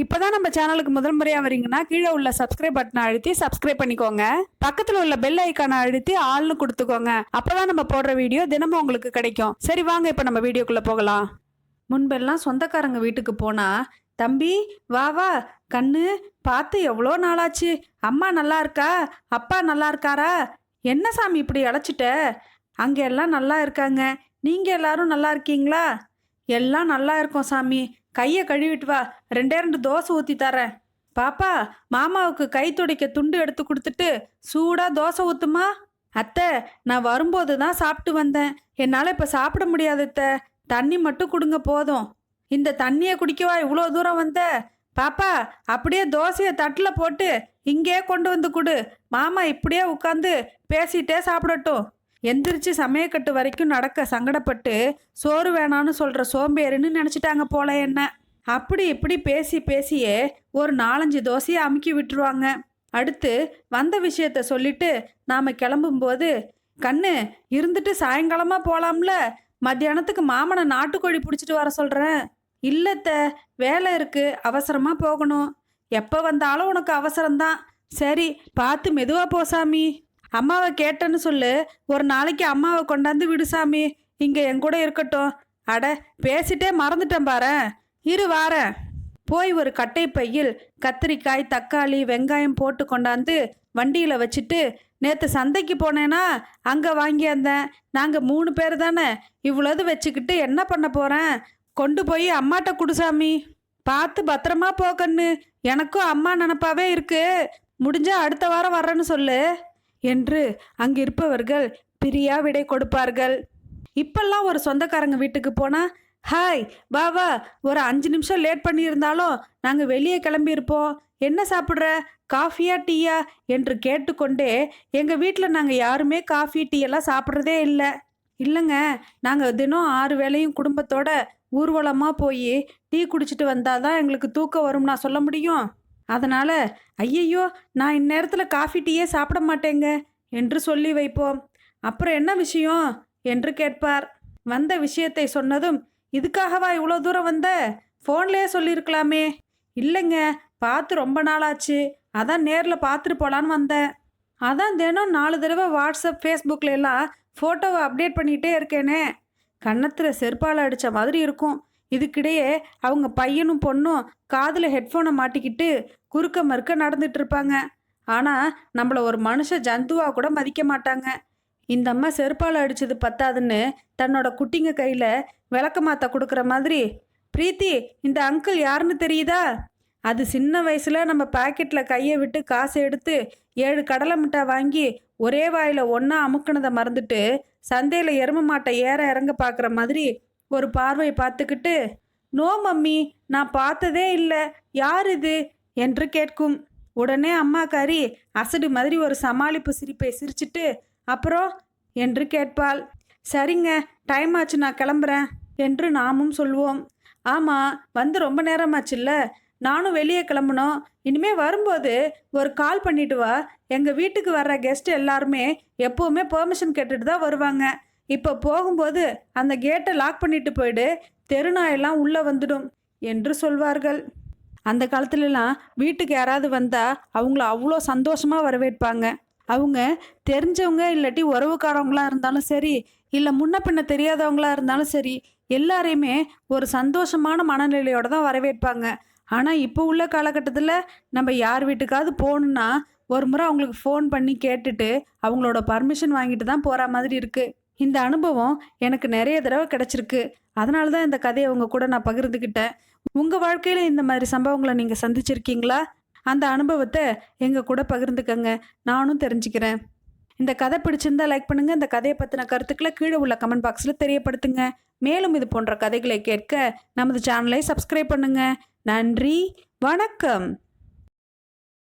இப்போதான் நம்ம சேனலுக்கு முதல் முறையாக வரீங்கன்னா கீழே உள்ள சப்ஸ்கிரைப் பட்டனை அழுத்தி சப்ஸ்கிரைப் பண்ணிக்கோங்க. பக்கத்தில் உள்ள பெல் ஐக்கானை அழுத்தி ஆள்னு கொடுத்துக்கோங்க. அப்போதான் நம்ம போடுற வீடியோ தினமும் உங்களுக்கு கிடைக்கும். சரி வாங்க இப்போ நம்ம வீடியோக்குள்ளே போகலாம். முன்பெல்லாம் சொந்தக்காரங்க வீட்டுக்கு போனால் தம்பி வா வா கண்ணு பார்த்து எவ்வளோ நாளாச்சு? அம்மா நல்லா இருக்கா? அப்பா நல்லா இருக்காரா? என்ன சாமி இப்படி அழைச்சிட்ட? அங்கே எல்லாம் நல்லா இருக்காங்க. நீங்கள் எல்லாரும் நல்லா இருக்கீங்களா? எல்லாம் நல்லா இருக்கும் சாமி. கையை கழுவிட்டு வா. ரெண்டே ரெண்டு தோசை ஊற்றி தரேன். பாப்பா மாமாவுக்கு கை துடைக்க துண்டு எடுத்து கொடுத்துட்டு சூடாக தோசை ஊற்றுமா அத்தை நான் வரும்போது தான் சாப்பிட்டு வந்தேன். என்னால் இப்போ சாப்பிட முடியாது அத்தை. தண்ணி மட்டும் கொடுங்க போதும். இந்த தண்ணியை குடிக்கவா இவ்வளோ தூரம் வந்த. பாப்பா அப்படியே தோசையை தட்டில் போட்டு இங்கே கொண்டு வந்து கொடு. மாமா இப்படியே உட்காந்து பேசிட்டே சாப்பிடட்டும். எந்திரிச்சு சமயக்கட்டு வரைக்கும் நடக்க சங்கடப்பட்டு சோறு வேணான்னு சொல்கிற சோம்பேறின்னு நினச்சிட்டாங்க போல என்ன? அப்படி இப்படி பேசி பேசியே ஒரு நாலஞ்சு தோசையை அமுக்கி விட்டுருவாங்க. அடுத்து வந்த விஷயத்த சொல்லிட்டு நாம் கிளம்பும்போது கண்ணு இருந்துட்டு சாயங்காலமாக போகலாம்ல மத்தியானத்துக்கு மாமனை நாட்டுக்கோழி பிடிச்சிட்டு வர சொல்கிறேன் இல்லத்த வேலை இருக்குது அவசரமாக போகணும். எப்போ வந்தாலும் உனக்கு அவசரம்தான். சரி பார்த்து மெதுவாக போசாமி அம்மாவை கேட்டேன்னு சொல்லு. ஒரு நாளைக்கு அம்மாவை கொண்டாந்து விடு சாமி. இங்கே என் கூட இருக்கட்டும். அட பேசிட்டே மறந்துட்டேன் பாரேன் இரு வாரேன் போய் ஒரு கட்டை பையில் கத்திரிக்காய் தக்காளி வெங்காயம் போட்டு கொண்டாந்து வண்டியில் வச்சுட்டு நேற்று சந்தைக்கு போனேன்னா அங்கே வாங்கியிருந்தேன் நாங்கள் மூணு பேர் தானே. இவ்வளோது வச்சுக்கிட்டு என்ன பண்ண போகிறேன் கொண்டு போய் அம்மாட்ட குடுசாமி பார்த்து பத்திரமா போகன்னு எனக்கும் அம்மா நினப்பாவே இருக்கு. முடிஞ்சா அடுத்த வாரம் வர்றேன்னு சொல்லு. என்று அங்கிருப்பவர்கள் பிரியா விடை கொடுப்பார்கள். இப்பெல்லாம் ஒரு சொந்தக்காரங்க வீட்டுக்கு போனா ஹாய் வா வா ஒரு அஞ்சு நிமிஷம் லேட் பண்ணியிருந்தாலும் நாங்கள் வெளியே கிளம்பியிருப்போம். என்ன சாப்பிட்ற? காஃபியா டீயா? என்று கேட்டுக்கொண்டே எங்கள் வீட்டில் நாங்கள் யாருமே காஃபி டீ எல்லாம் சாப்பிட்றதே இல்லை. இல்லைங்க நாங்கள் தினம் ஆறு வேளையும் குடும்பத்தோட ஊர்வலமாக போய் டீ குடிச்சிட்டு வந்தால் தான் எங்களுக்கு தூக்கம் வரும் நான் சொல்ல முடியும்? அதனால் ஐயையோ நான் இந்நேரத்தில் காஃபி டீயே சாப்பிட மாட்டேங்க என்று சொல்லி வைப்போம். அப்புறம் என்ன விஷயம்? என்று கேட்பார். வந்த விஷயத்தை சொன்னதும் இதுக்காகவா இவ்வளோ தூரம் வந்த? ஃபோன்லேயே சொல்லியிருக்கலாமே. இல்லைங்க பார்த்து ரொம்ப நாளாச்சு. அதான் நேரில் பார்த்துட்டு போகலான்னு வந்தேன். அதான் தினம் நாலு தடவை வாட்ஸ்அப் ஃபேஸ்புக்கில் எல்லாம் ஃபோட்டோவை அப்டேட் பண்ணிகிட்டே இருக்கேனே. கன்னத்தில் செருப்பால் அடித்த மாதிரி இருக்கும். இதுக்கிடையே அவங்க பையனும் பொண்ணும் காதில் ஹெட்ஃபோனை மாட்டிக்கிட்டு குறுக்க மறுக்க நடந்துட்டு இருப்பாங்க. ஆனால் நம்மள ஒரு மனுஷ ஜந்துவாக கூட மதிக்க மாட்டாங்க. இந்த அம்மா செருப்பால் அடித்தது பத்தாதுன்னு தன்னோட குட்டிங்க கையில் விளக்க மாத்த கொடுக்குற மாதிரி பிரீத்தி இந்த அங்கிள் யாருன்னு தெரியுதா? அது சின்ன வயசில் நம்ம பாக்கெட்டில் கையை விட்டு காசு எடுத்து ஏழு கடலை மிட்டாய் வாங்கி ஒரே வாயில் ஒன்றா அமுக்குனதை மறந்துட்டு சந்தையில் எரும மாட்டை ஏற இறங்க பார்க்குற மாதிரி ஒரு பார்வை பார்த்துக்கிட்டு நோ மம்மி நான் பார்த்ததே இல்லை. யார் இது? என்று கேட்கும். உடனே அம்மாக்காரி அசடு மாதிரி ஒரு சமாளிப்பு சிரிப்பை சிரிச்சிட்டு அப்புறம்? என்று கேட்பாள். சரிங்க டைம் ஆச்சு நான் கிளம்புறேன் என்று நாமும் சொல்வோம். ஆமாம் வந்து ரொம்ப நேரமாச்சுல்ல. நானும் வெளியே கிளம்பணும் இனிமே வரும்போது ஒரு கால் பண்ணிட்டு வா. எங்கள் வீட்டுக்கு வர்ற கெஸ்ட் எல்லாருமே எப்போவுமே பெர்மிஷன் கேட்டுட்டு தான் வருவாங்க. இப்போ போகும்போது அந்த கேட்டை லாக் பண்ணிட்டு போயிடு தெருநாயெல்லாம் உள்ளே வந்துடும் என்று சொல்வார்கள். அந்த காலத்துலலாம் வீட்டுக்கு யாராவது வந்தால் அவங்கள அவ்வளோ சந்தோஷமாக வரவேற்பாங்க. அவங்க தெரிஞ்சவங்க இல்லாட்டி உறவுக்காரவங்களாக இருந்தாலும் சரி இல்லை முன்ன பின்ன தெரியாதவங்களா இருந்தாலும் சரி எல்லாரையுமே ஒரு சந்தோஷமான மனநிலையோடு தான் வரவேற்பாங்க. ஆனால் இப்போ உள்ள காலகட்டத்தில் நம்ம யார் வீட்டுக்காவது போகணுன்னா ஒரு முறை அவங்களுக்கு ஃபோன் பண்ணி கேட்டுட்டு அவங்களோட பர்மிஷன் வாங்கிட்டு தான் போகிற மாதிரி இருக்குது இந்த அனுபவம் எனக்கு நிறைய தடவை கிடச்சிருக்கு. அதனால தான் இந்த கதையை உங்கள் கூட நான் பகிர்ந்துக்கிட்டேன் உங்கள் வாழ்க்கையில் இந்த மாதிரி சம்பவங்களை நீங்கள் சந்திச்சிருக்கீங்களா? அந்த அனுபவத்தை எங்கள் கூட பகிர்ந்துக்கங்க. நானும் தெரிஞ்சுக்கிறேன். இந்த கதை பிடிச்சிருந்தா லைக் பண்ணுங்கள் இந்த கதையை பற்றின கருத்துக்களை கீழே உள்ள கமெண்ட் பாக்ஸில் தெரியப்படுத்துங்க. மேலும் இது போன்ற கதைகளை கேட்க நமது சேனலை சப்ஸ்கிரைப் பண்ணுங்க. நன்றி. வணக்கம்.